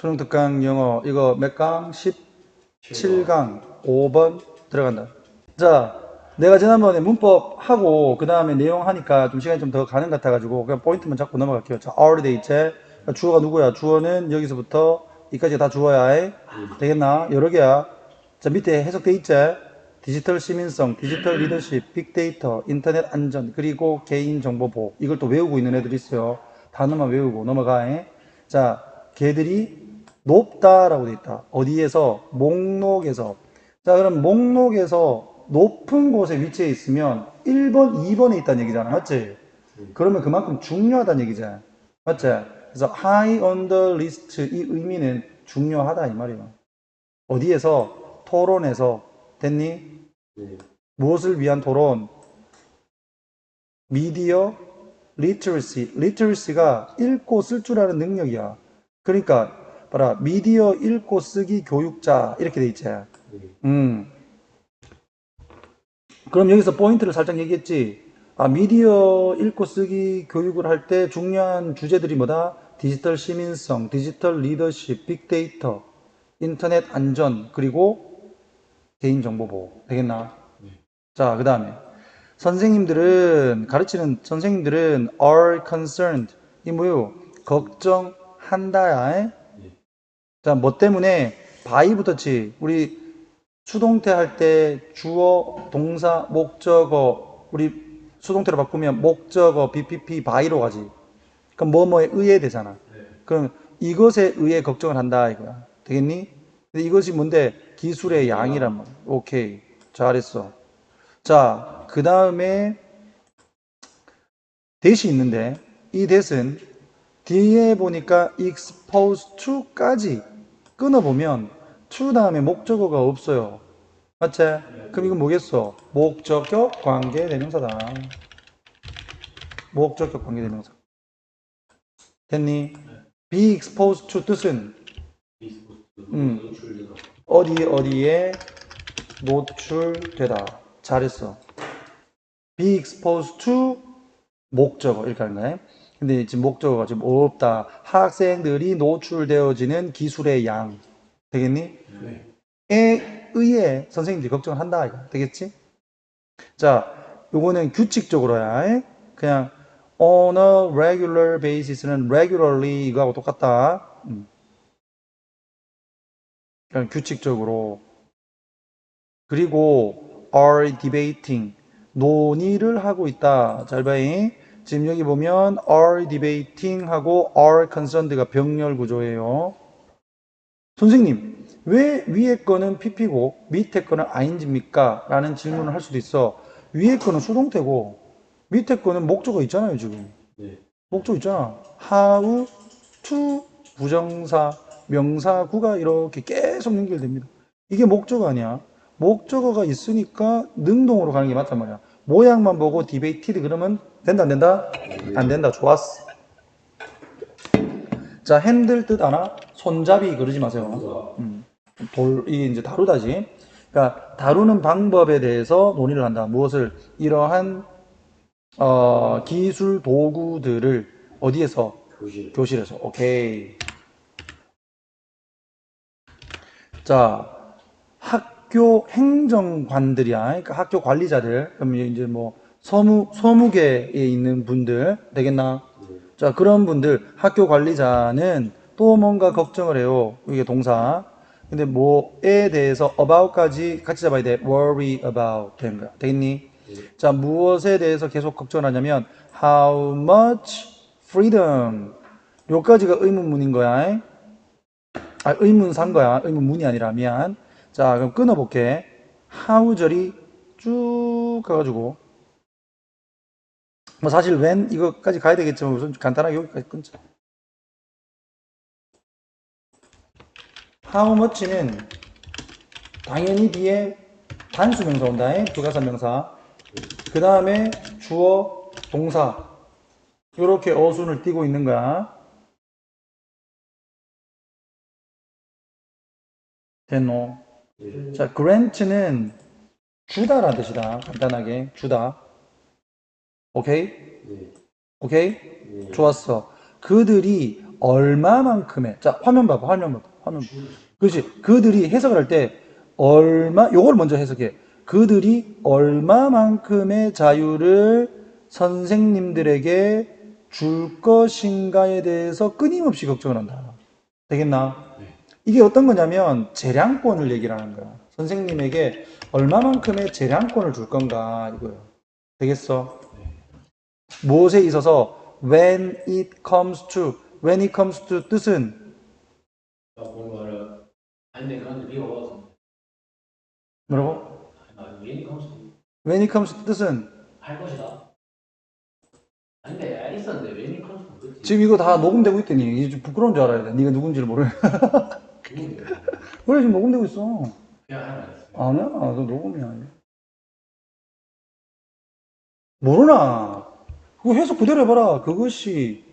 수능 특강 영어 이거 몇 강? 17강 5번 들어간다. 자, 내가 지난번에 문법 하고 그 다음에 내용 하니까 좀 시간이 좀 더 가는 것 같아가지고 그냥 포인트만 잡고 넘어갈게요. 자, already 돼 있지? 주어가 누구야? 주어는 여기서부터 이까지 다 주어야 해. 되겠나? 여러 개야. 자, 밑에 해석돼 있지? 디지털 시민성, 디지털 리더십, 빅데이터, 인터넷 안전, 그리고 개인정보 보호. 이걸 또 외우고 있는 애들이 있어요. 단어만 외우고 넘어가. 해. 자, 걔들이 높다라고 돼 있다. 어디에서? 목록에서. 자, 그럼 목록에서 높은 곳에 위치해 있으면 1번, 2번에 있다는 얘기잖아. 맞지? 그러면 그만큼 중요하다는 얘기잖아. 맞지? 그래서 high on the list 이 의미는 중요하다 이 말이야. 어디에서? 토론에서. 됐니? 네. 무엇을 위한 토론? 미디어 리터러시. 리터러시가 읽고 쓸 줄 아는 능력이야. 그러니까 봐라. 미디어 읽고 쓰기 교육자 이렇게 돼 있지. 네. 음. 그럼 여기서 포인트를 살짝 얘기했지. 아, 미디어 읽고 쓰기 교육을 할 때 중요한 주제들이 뭐다? 디지털 시민성, 디지털 리더십, 빅데이터, 인터넷 안전, 그리고 개인정보 보호. 되겠나? 자, 그 다음에. 선생님들은, 가르치는 선생님들은 are concerned. 이 뭐요? 걱정한다야. 자, 뭐 때문에? by 붙었지. 우리 수동태 할 때 주어, 동사, 목적어, 우리 수동태로 바꾸면 목적어, BPP, by로 가지. 그럼 뭐뭐에 의해 되잖아. 그럼 이것에 의해 걱정을 한다 이거야. 되겠니? 근데 이것이 뭔데? 기술의 양이란 말. 오케이. 잘했어. 자, 그 다음에 대시 있는데 이 대은 뒤에 보니까 expose to까지 끊어보면 to 다음에 목적어가 없어요. 맞지? 그럼 이건 뭐겠어? 목적격 관계 대명사다. 목적격 관계 대명사. 됐니? be exposed to 뜻은 음. 노출되다. 어디 어디에 노출되다. 잘했어. be exposed to 목적어 이렇게 하는 거예요. 근데 지금 목적어가 지금 없다. 학생들이 노출되어지는 기술의 양. 되겠니? 네. 에 의해 선생님들이 걱정을 한다. 이거. 되겠지? 자, 요거는 규칙적으로야. 그냥 on a regular basis는 regularly 이거하고 똑같다. 음. 그냥 규칙적으로. 그리고 are debating 논의를 하고 있다. 잘 봐잉. 지금 여기 보면 are debating 하고 are concerned가 병렬 구조예요. 선생님, 왜 위에 거는 PP고 밑에 거는 ING입니까? 라는 질문을 할 수도 있어. 위에 거는 수동태고 밑에 거는 목적어 있잖아요, 지금. 네. 목적 있잖아. how, to, 부정사, 명사구가 이렇게 계속 연결됩니다. 이게 목적어 아니야. 목적어가 있으니까 능동으로 가는 게 맞단 말이야. 모양만 보고 debated 그러면 된다 안 된다? 안 된다. 좋았어. 자, 핸들 뜻 알아? 손잡이 그러지 마세요. 음, 돌, 이게 이제 다루다지. 그러니까 다루는 방법에 대해서 논의를 한다. 무엇을? 이러한 어, 기술 도구들을 어디에서? 교실. 교실에서. 오케이. 자, 학교 행정관들이야. 그러니까 학교 관리자들. 그럼 이제 뭐 서무 서무계에 있는 분들 되겠나? 네. 자, 그런 분들 학교 관리자는 또 뭔가 걱정을 해요. 이게 동사. 근데 뭐에 대해서 about까지 같이 잡아야 돼. worry about 되는 거야. 되겠니? 자, 무엇에 대해서 계속 걱정하냐면 how much freedom 요까지가 의문문인 거야. 아, 의문사인 거야. 의문문이 아니라 미안. 자, 그럼 끊어 볼게. how 절이 쭉 가가지고 뭐 사실 when 이거까지 가야 되겠지만 우선 간단하게 여기까지 끊자. how much는 당연히 뒤에 단수 명사 온다. 부가사 명사. 그 다음에 주어, 동사. 이렇게 어순을 띄고 있는 거야. 됐노? 네. 자, grant는 주다라는 뜻이다. 간단하게. 주다. 오케이? 네. 오케이? 네. 좋았어. 그들이 얼마만큼의 자 화면 봐봐 화면 봐봐 화면 봐봐. 그렇지 그들이 해석을 할 때 얼마 요걸 먼저 해석해 그들이 얼마만큼의 자유를 선생님들에게 줄 것인가에 대해서 끊임없이 걱정을 한다 되겠나 네. 이게 어떤 거냐면 재량권을 얘기를 하는 거야 선생님에게 얼마만큼의 재량권을 줄 건가 이거예요 되겠어 무엇에 있어서 when it comes to when it comes to 뜻은 뭐라고? when it comes to 뜻은 할 것이다. 근데 있었는데 웬이 감수 그렇지. 지금 이거 다 녹음되고 있더니 좀 부끄러운 줄 알아야 돼 네가 누군지를 모르 그게 원래 지금 녹음되고 있어 그냥 하나 있어. 아니야 너 녹음이야 모르나 그거 해석 그대로 해봐라. 그것이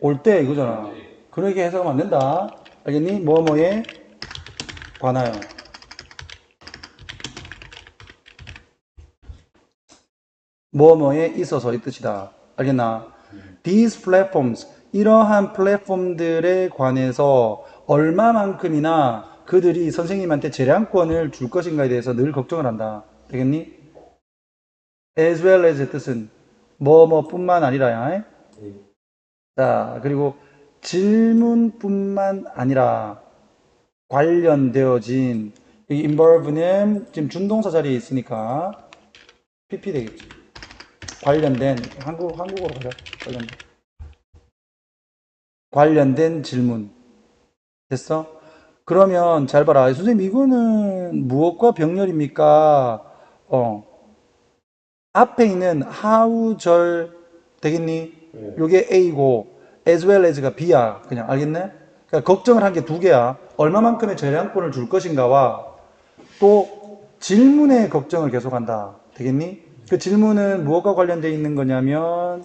올 때 이거잖아. 그렇게 해석하면 안 된다. 알겠니? 뭐뭐에? 관하여. 뭐뭐에 있어서 이 뜻이다. 알겠나? These platforms 이러한 플랫폼들에 관해서 얼마만큼이나 그들이 선생님한테 재량권을 줄 것인가에 대해서 늘 걱정을 한다. 되겠니? as well as 뜻은 뭐뭐뿐만 아니라야 자, 그리고 질문뿐만 아니라 관련되어진 이 involve는 지금 준동사 자리에 있으니까 PP 되겠죠. 관련된 한국 한국어로 가자. 관련된 관련된 질문 됐어? 그러면 잘 봐라. 선생님 이거는 무엇과 병렬입니까? 어. 앞에 있는 하우절 되겠니? 요게 A고 as well as가 B야. 그냥 알겠네? 그러니까 걱정을 한 게 두 개야. 얼마만큼의 재량권을 줄 것인가와 또 질문에 걱정을 계속한다. 되겠니? 그 질문은 무엇과 관련되어 있는 거냐면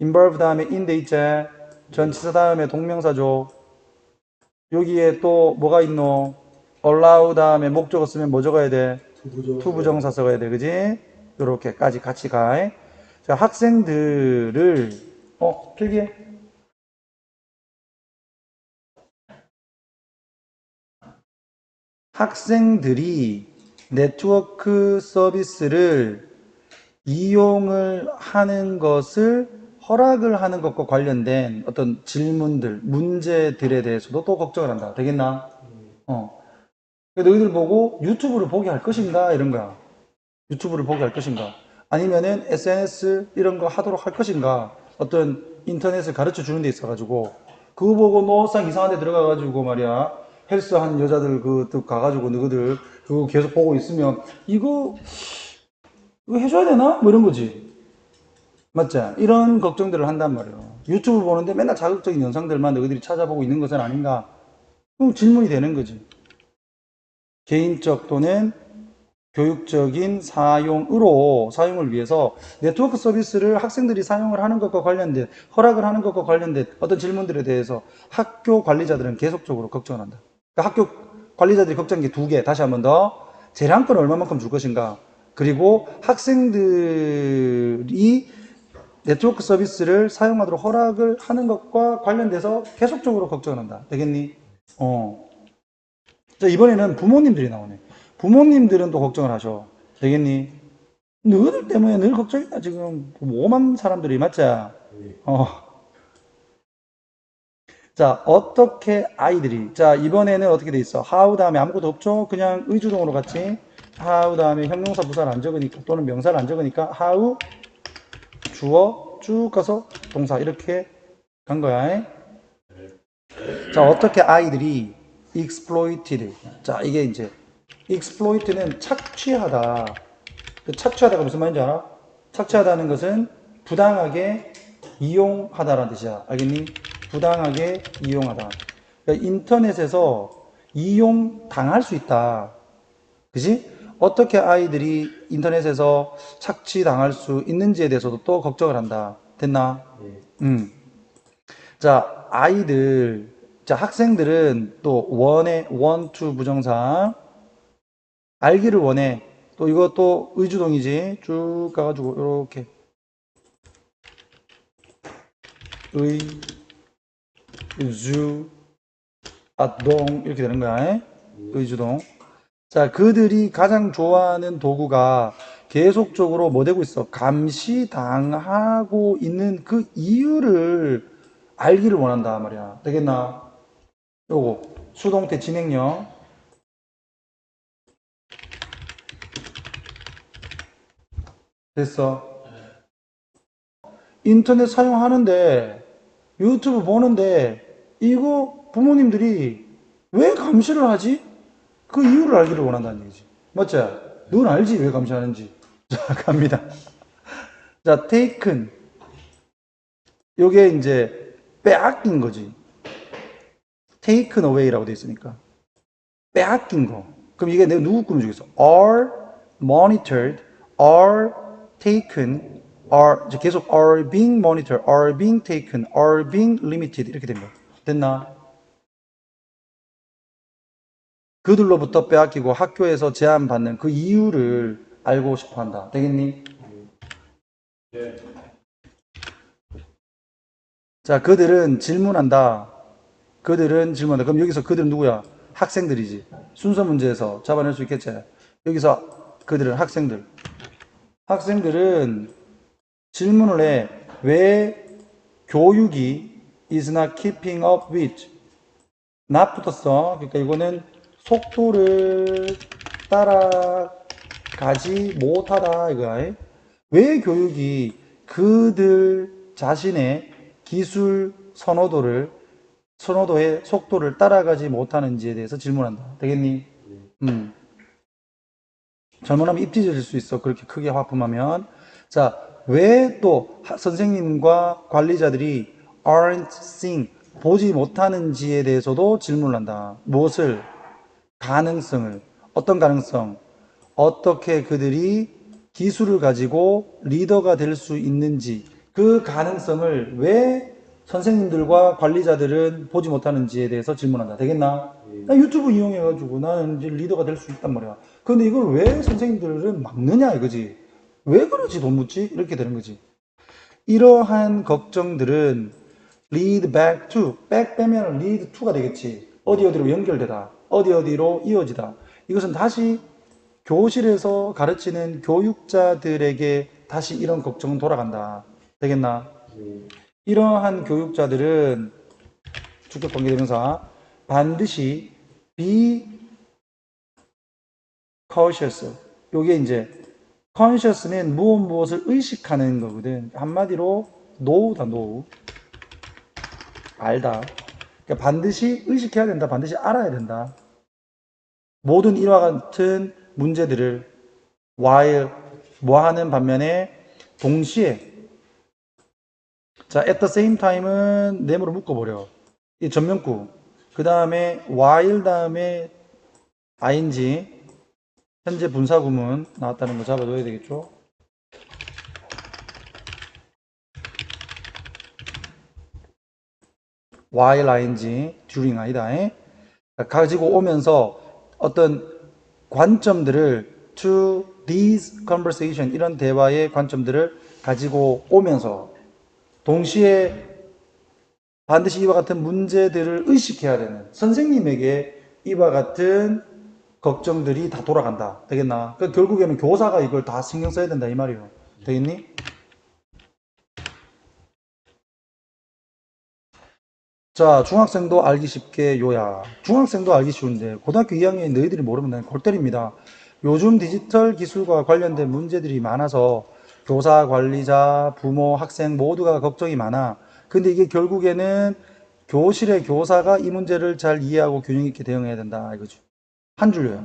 involve 다음에 in 돼 있지. 전치사 다음에 동명사죠. 여기에 또 뭐가 있노? allow 다음에 목적어 쓰면 뭐 적어야 돼? 투부정사 써야 돼. 그지? 요렇게까지 같이 가. 자, 학생들을 어, 필기해. 학생들이 네트워크 서비스를 이용을 하는 것을 허락을 하는 것과 관련된 어떤 질문들, 문제들에 대해서도 또 걱정을 한다. 되겠나? 어. 너희들 보고 유튜브를 보게 할 것인가? 이런 거야. 유튜브를 보게 할 것인가? 아니면은 SNS 이런 거 하도록 할 것인가? 어떤 인터넷을 가르쳐 주는 데 있어가지고 그거 보고 노상 이상한 데 들어가가지고 말이야 헬스 한 여자들 그또 가가지고 너희들 그거 계속 보고 있으면 이거 이거 해줘야 되나? 뭐 이런 거지 맞지? 이런 걱정들을 한단 말이야 유튜브 보는데 맨날 자극적인 영상들만 너희들이 찾아보고 있는 것은 아닌가? 그럼 질문이 되는 거지 개인적 또는 교육적인 사용으로 사용을 위해서 네트워크 서비스를 학생들이 사용을 하는 것과 관련된 허락을 하는 것과 관련된 어떤 질문들에 대해서 학교 관리자들은 계속적으로 걱정을 한다. 그러니까 학교 관리자들이 걱정한 게 두 개. 다시 한 번 더. 재량권을 얼마만큼 줄 것인가. 그리고 학생들이 네트워크 서비스를 사용하도록 허락을 하는 것과 관련돼서 계속적으로 걱정을 한다. 되겠니? 어. 자, 이번에는 부모님들이 나오네. 부모님들은 또 걱정을 하셔. 되겠니? 너희들 때문에 늘 걱정이다, 지금. 오만 사람들이, 맞지? 어. 자, 어떻게 아이들이. 자, 이번에는 어떻게 돼 있어? how 다음에 아무것도 없죠? 그냥 의주동으로 같이. how 다음에 형용사 부사를 안 적으니까, 또는 명사를 안 적으니까, how, 주어, 쭉 가서 동사. 이렇게 간 거야. 자, 어떻게 아이들이 exploited. 자, 이게 이제 exploit는 착취하다. 그 착취하다가 무슨 말인지 알아? 착취하다는 것은 부당하게 이용하다라는 뜻이야. 알겠니? 부당하게 이용하다. 그러니까 인터넷에서 이용 당할 수 있다. 그지? 어떻게 아이들이 인터넷에서 착취 당할 수 있는지에 대해서도 또 걱정을 한다. 됐나? 음. 자, 아이들, 자, 학생들은 또 원에, 원, 투 부정사. 알기를 원해. 또 이것도 의주동이지. 쭉 가가지고, 이렇게. 의, 주, 아 동 이렇게 되는 거야. 에? 의주동. 자, 그들이 가장 좋아하는 도구가 계속적으로 뭐 되고 있어? 감시당하고 있는 그 이유를 알기를 원한다 말이야. 되겠나? 요거 수동태 진행형. 됐어. 인터넷 사용하는데 유튜브 보는데 이거 부모님들이 왜 감시를 하지? 그 이유를 알기를 원한다는 얘기지. 맞지? 넌 알지 왜 감시하는지. 자, 갑니다. 자, taken. 요게 이제 빼앗긴 거지. taken away라고 돼 있으니까. 빼앗긴 거. 그럼 이게 내가 누구 꾸며 주겠어? are monitored, are taken, are 계속 are being monitored, are being taken, are being limited 이렇게 됩니다. 됐나? 그들로부터 빼앗기고 학교에서 제한받는 그 이유를 알고 싶어 한다. 되겠니? 네. 자, 그들은 질문한다. 그들은 질문한다. 그럼 여기서 그들은 누구야? 학생들이지. 순서 문제에서 잡아낼 수 있겠지. 여기서 그들은 학생들. 학생들은 질문을 해. 왜 교육이 is not keeping up with? not 붙었어. 그러니까 이거는 속도를 따라가지 못하다 이거야. 왜 교육이 그들 자신의 기술 선호도를 선호도의 속도를 따라가지 못하는지에 대해서 질문한다. 되겠니? 음. 잘못하면 입 찢어질 수 있어. 그렇게 크게 화품하면. 자, 왜 또 선생님과 관리자들이 aren't seeing, 보지 못하는지에 대해서도 질문을 한다. 무엇을? 가능성을. 어떤 가능성? 어떻게 그들이 기술을 가지고 리더가 될 수 있는지, 그 가능성을 왜 선생님들과 관리자들은 보지 못하는지에 대해서 질문한다. 되겠나? 나 유튜브 이용해가지고 나는 이제 리더가 될 수 있단 말이야. 근데 이걸 왜 선생님들은 막느냐 이거지. 왜 그러지 돈 묻지? 이렇게 되는 거지. 이러한 걱정들은 lead back to, back 빼면 lead to가 되겠지. 어디 어디로 연결되다. 어디 어디로 이어지다. 이것은 다시 교실에서 가르치는 교육자들에게 다시 이런 걱정은 돌아간다. 되겠나? 이러한 교육자들은 주격 관계대명사 반드시 be cautious. 요게 이제 conscious는 무엇 무엇을 의식하는 거거든. 한마디로 know다 know. 알다. 그러니까 반드시 의식해야 된다. 반드시 알아야 된다. 모든 이와 같은 문제들을 while 뭐 하는 반면에 동시에 자, at the same time은 네모로 묶어버려. 이 전면구. 그 다음에 while 다음에 ing 현재 분사 구문 나왔다는 거 잡아둬야 되겠죠? while ing during 아니다. 에? 가지고 오면서 어떤 관점들을 to these conversation 이런 대화의 관점들을 가지고 오면서 동시에 반드시 이와 같은 문제들을 의식해야 되는 선생님에게 이와 같은 걱정들이 다 돌아간다. 되겠나? 그 결국에는 교사가 이걸 다 신경 써야 된다 이 말이에요. 되겠니? 자, 중학생도 알기 쉽게 요약. 중학생도 알기 쉬운데 고등학교 2학년 너희들이 모르면 난 골 때립니다. 요즘 디지털 기술과 관련된 문제들이 많아서 교사, 관리자, 부모, 학생 모두가 걱정이 많아. 근데 이게 결국에는 교실의 교사가 이 문제를 잘 이해하고 균형 있게 대응해야 된다 이거죠. 한 줄로요.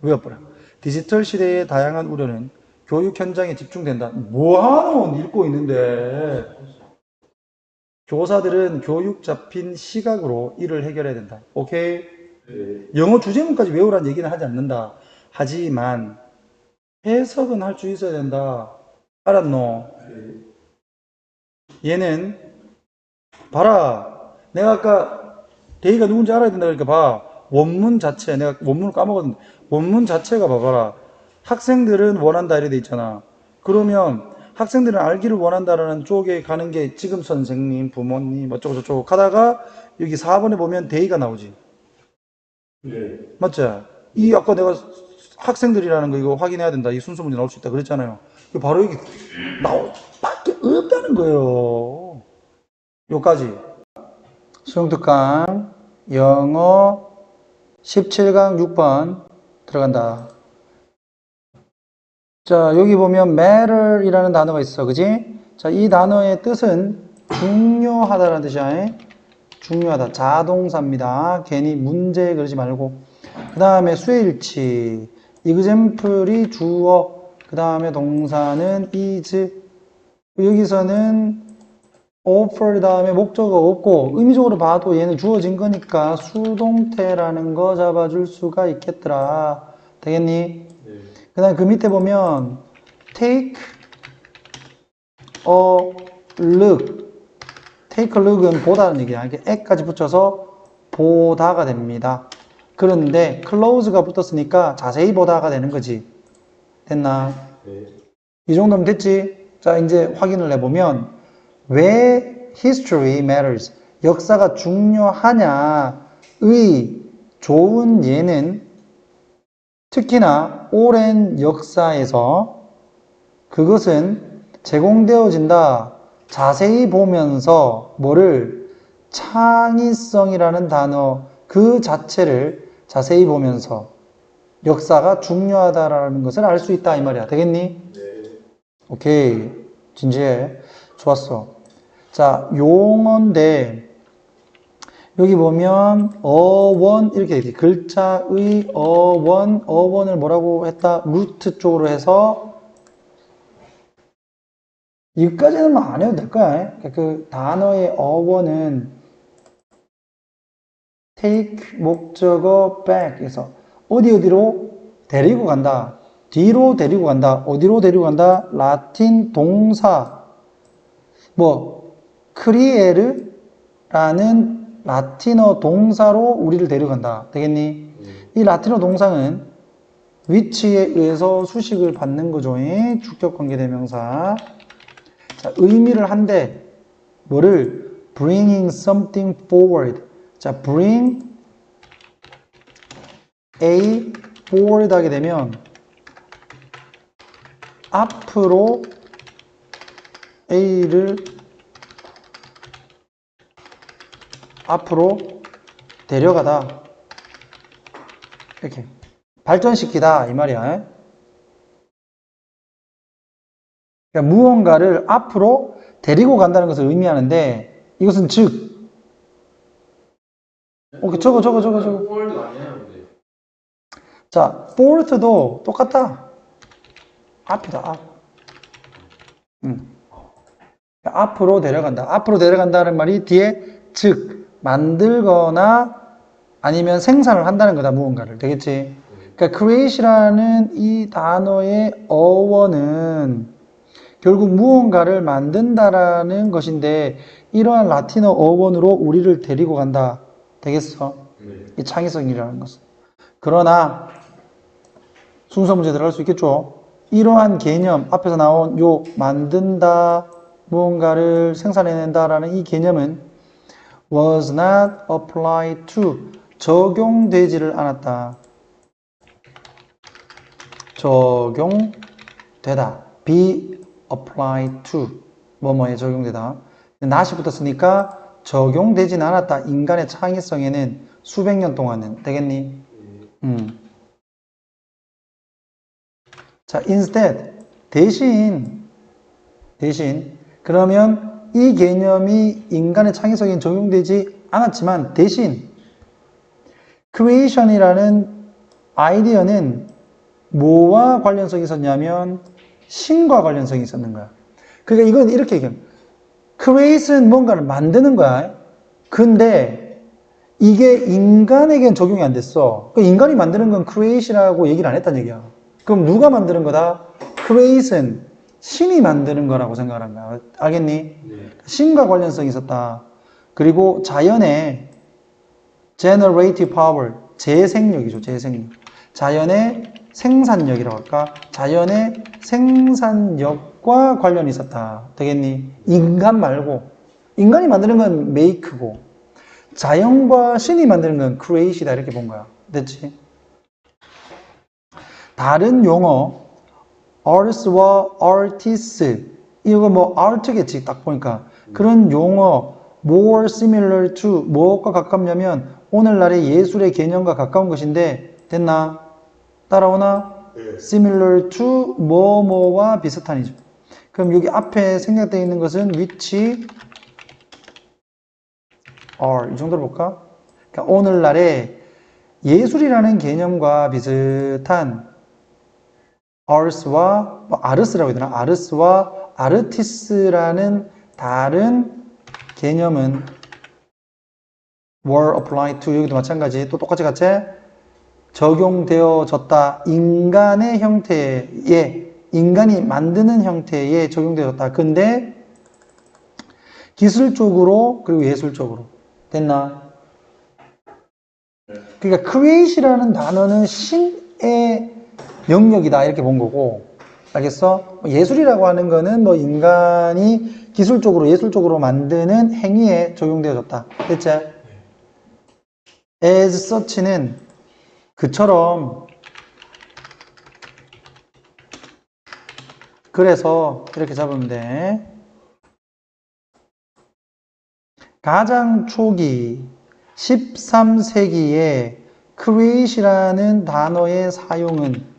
외워버려. 디지털 시대의 다양한 우려는 교육 현장에 집중된다. 뭐하노? 읽고 있는데. 교사들은 교육 잡힌 시각으로 이를 해결해야 된다. 오케이? 영어 주제문까지 외우라는 얘기는 하지 않는다. 하지만 해석은 할 수 있어야 된다. 알았노? 얘는 봐라. 내가 아까 대의가 누군지 알아야 된다 그러니까 봐. 원문 자체 내가 원문을 까먹었는데 원문 자체가 봐봐라. 학생들은 원한다 이래 돼 있잖아. 그러면 학생들은 알기를 원한다라는 쪽에 가는 게 지금 선생님, 부모님, 어쩌고 저쩌고 하다가 여기 4번에 보면 데이가 나오지. 네. 맞죠? 이 아까 내가 학생들이라는 거 이거 확인해야 된다. 이 순서 문제 나올 수 있다 그랬잖아요. 바로 여기 나올 밖에 없다는 거예요. 요까지. 수영특강 영어 17강 6번 들어간다. 자, 여기 보면 matter이라는 단어가 있어. 그지? 자, 이 단어의 뜻은 중요하다라는 뜻이야. 중요하다. 자동사입니다. 괜히 문제 그러지 말고. 그 다음에 수일치. example이 주어. 그 다음에 동사는 is. 여기서는 offer 다음에 목적어가 없고 의미적으로 봐도 얘는 주어진 거니까 수동태라는 거 잡아줄 수가 있겠더라. 되겠니? 네. 그 다음에 그 밑에 보면 take a look take a look은 보다는 얘기야. 이렇게 에까지 붙여서 보다가 됩니다. 그런데 close가 붙었으니까 자세히 보다가 되는 거지. 됐나? 네. 이 정도면 됐지? 자, 이제 확인을 해보면, 왜 history matters? 역사가 중요하냐의 좋은 예는 특히나 오랜 역사에서 그것은 제공되어진다. 자세히 보면서 뭐를 창의성이라는 단어 그 자체를 자세히 보면서 역사가 중요하다라는 것을 알 수 있다 이 말이야. 되겠니? 네. 오케이. 진지해. 좋았어. 자, 용어인데, 여기 보면, 어원, 이렇게 돼. 글자의 어원, 어원을 뭐라고 했다? 루트 쪽으로 해서, 여기까지는 뭐안 해도 될 거야. 그그 단어의 어원은, take, 목적어, back 에서, 어디 어디로 데리고 간다. 뒤로 데리고 간다. 어디로 데리고 간다? 라틴 동사. 뭐, 크리에르라는 라틴어 동사로 우리를 데려간다. 되겠니? 이 라틴어 동사는 위치에 의해서 수식을 받는 거죠. 예? 주격 관계 대명사. 자, 의미를 한데, 뭐를 bringing something forward. 자, bring a forward 하게 되면 앞으로 A를 앞으로 데려가다 이렇게 발전시키다 이 말이야. 그러니까 무언가를 앞으로 데리고 간다는 것을 의미하는데 이것은 즉 오케이 저거 저거 저거 저거. 자, fourth도 똑같다. 앞이다, 앞. 음. 앞으로 데려간다. 앞으로 데려간다는 말이 뒤에 즉, 만들거나 아니면 생산을 한다는 거다, 무언가를. 되겠지? 그러니까 create이라는 이 단어의 어원은 결국 무언가를 만든다라는 것인데 이러한 라틴어 어원으로 우리를 데리고 간다. 되겠어? 네. 이 창의성이라는 것은. 그러나 순서 문제 들어갈 수 있겠죠. 이러한 개념 앞에서 나온 요 만든다 무언가를 생산해낸다라는 이 개념은 was not applied to 적용되지를 않았다. 적용되다. be applied to 뭐뭐에 적용되다. not이 붙었으니까 적용되진 않았다. 인간의 창의성에는 수백 년 동안은 되겠니? 음. 자, instead 대신 대신 그러면 이 개념이 인간의 창의성에 적용되지 않았지만 대신 creation이라는 아이디어는 뭐와 관련성이 있었냐면 신과 관련성이 있었는 거야. 그러니까 이건 이렇게 얘기해요. create는 뭔가를 만드는 거야. 근데 이게 인간에겐 적용이 안 됐어. 그 인간이 만드는 건 create이라고 얘기를 안 했단 얘기야. 그럼 누가 만드는 거다? create는 신이 만드는 거라고 거야. 알겠니? 네. 신과 관련성이 있었다. 그리고 자연의 generative power, 재생력이죠, 재생력. 자연의 생산력이라고 할까? 자연의 생산력과 관련이 있었다. 되겠니? 인간 말고 인간이 만드는 건 make고 자연과 신이 만드는 건 create이다 이렇게 본 거야. 됐지? 다른 용어 artist와 artist 이거 뭐 art겠지 딱 보니까 그런 용어 more similar to 무엇과 가깝냐면 오늘날의 예술의 개념과 가까운 것인데 됐나? 따라오나? 네. similar to 뭐뭐와 비슷한이죠. 그럼 여기 앞에 생략되어 있는 것은 which are 이 정도로 볼까? 그러니까 오늘날의 예술이라는 개념과 비슷한 arts와 뭐 아르스라고 해야 되나? 아르스와 아르티스라는 다른 개념은 were applied to 여기도 마찬가지 또 똑같이 같이 적용되어졌다. 인간의 형태에 인간이 만드는 형태에 적용되어졌다. 근데 기술적으로 그리고 예술적으로 됐나? 그러니까 create이라는 단어는 신의 영역이다 이렇게 본 거고 알겠어? 예술이라고 하는 거는 뭐 인간이 기술적으로 예술적으로 만드는 행위에 적용되어졌다. 됐지? as such는 그처럼 그래서 이렇게 잡으면 돼. 가장 초기 13세기에 create이라는 단어의 사용은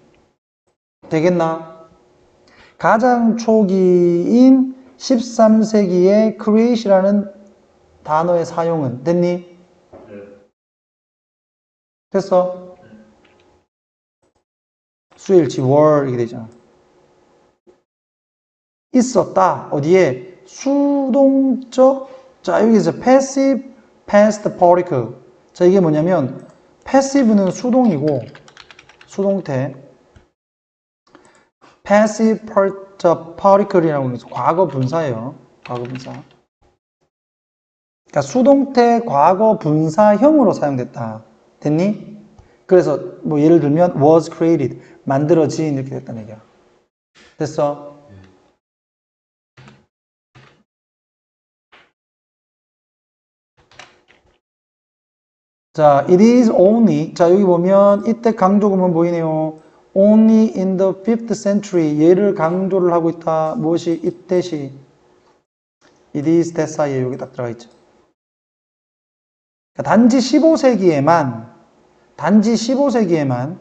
되겠나? 가장 초기인 13세기에 create이라는 단어의 사용은 됐니? 됐어? 수일치 월 이렇게 되잖아. 있었다. 어디에? 수동적 자, 여기서 passive past particle. 자, 이게 뭐냐면 passive는 수동이고 수동태. Passive particle이라고 해서 과거 분사예요. 과거 분사. 그러니까 수동태 과거 분사형으로 사용됐다. 됐니? 그래서 뭐 예를 들면 was created 만들어진 이렇게 됐다는 얘기야. 됐어? 자, it is only 자 여기 보면 이때 강조구문 보이네요. Only in the 5th century 얘를 강조를 하고 있다. 무엇이 이때시 it is that 사이에 여기 딱 들어가 있죠. 그러니까 단지 15세기에만 단지 15세기에만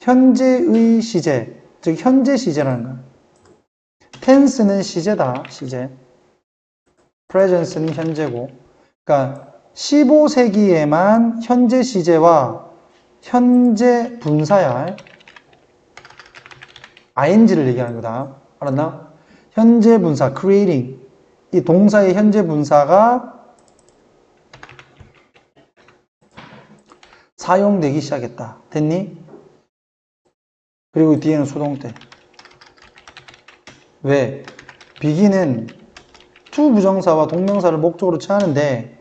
현재의 시제, 즉 현재 시제라는 거야. tense는 시제다, 시제. presence는 현재고. 그러니까 15세기에만 현재 시제와 현재 분사야. Ing를 얘기하는 거다. 알았나? 현재 분사, creating. 이 동사의 현재 분사가 사용되기 시작했다. 됐니? 그리고 뒤에는 수동태. 왜? 비기는 to 부정사와 동명사를 목적으로 취하는데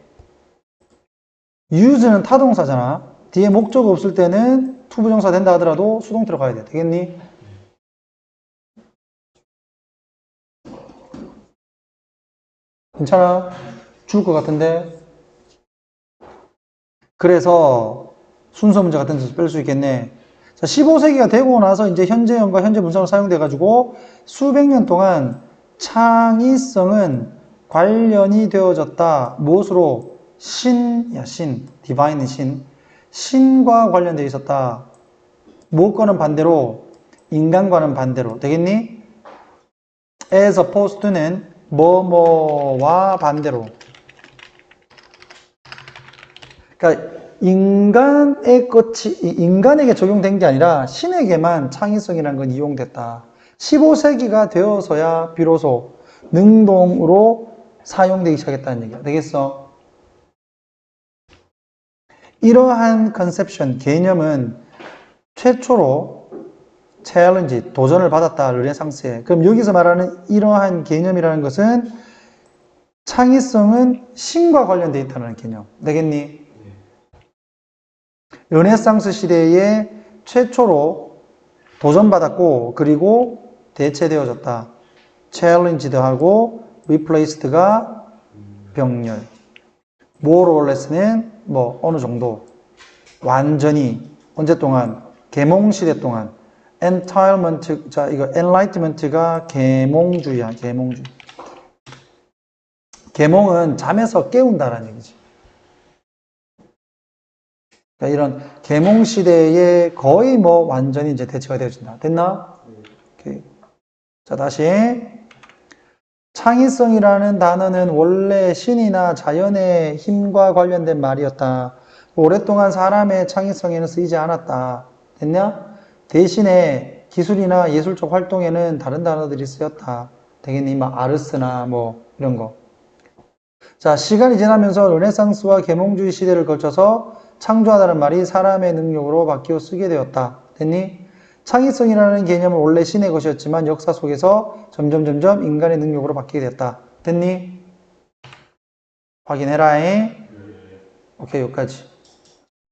use는 타동사잖아. 뒤에 목적 없을 때는 to 부정사 된다 하더라도 수동태로 가야 돼. 되겠니? 괜찮아? 죽을 것 같은데? 그래서 순서 문제 같은 데서 뺄 수 있겠네. 자, 15세기가 되고 나서 이제 현재형과 현재 분사로 사용돼 가지고 수백 년 동안 창의성은 관련이 되어졌다. 무엇으로? 신이야, 신. 디바인은 신. 신과 관련되어 있었다. 무엇과는 반대로? 인간과는 반대로. 되겠니? as opposed to는 뭐뭐와 반대로. 그러니까 인간의 것이 이 인간에게 적용된 게 아니라 신에게만 창의성이라는 건 이용됐다. 15세기가 되어서야 비로소 능동으로 사용되기 시작했다는 얘기야. 되겠어? 이러한 컨셉션, 개념은 최초로 챌린지, 도전을 받았다. 르네상스에. 그럼 여기서 말하는 이러한 개념이라는 것은 창의성은 신과 관련되어 있다는 개념. 되겠니? 르네상스 시대에 최초로 도전받았고 그리고 대체되어졌다. challenged하고 replaced가 병렬. less는 뭐 어느 정도 완전히 언제 동안 계몽 시대 동안 entilement 자 이거 enlightenment가 계몽주의야 계몽주의 계몽은 잠에서 깨운다라는 얘기지 그러니까 이런 계몽 시대에 거의 뭐 완전히 이제 대체가 되어진다 됐나? 자 다시 창의성이라는 단어는 원래 신이나 자연의 힘과 관련된 말이었다. 오랫동안 사람의 창의성에는 쓰이지 않았다. 됐냐? 대신에 기술이나 예술적 활동에는 다른 단어들이 쓰였다. 되겠니? 막 아르스나 뭐 이런 거. 자, 시간이 지나면서 르네상스와 계몽주의 시대를 거쳐서 창조하다는 말이 사람의 능력으로 바뀌어 쓰게 되었다. 됐니? 창의성이라는 개념은 원래 신의 것이었지만 역사 속에서 점점 점점 인간의 능력으로 바뀌게 됐다. 됐니? 확인해라잉. 오케이, 여기까지.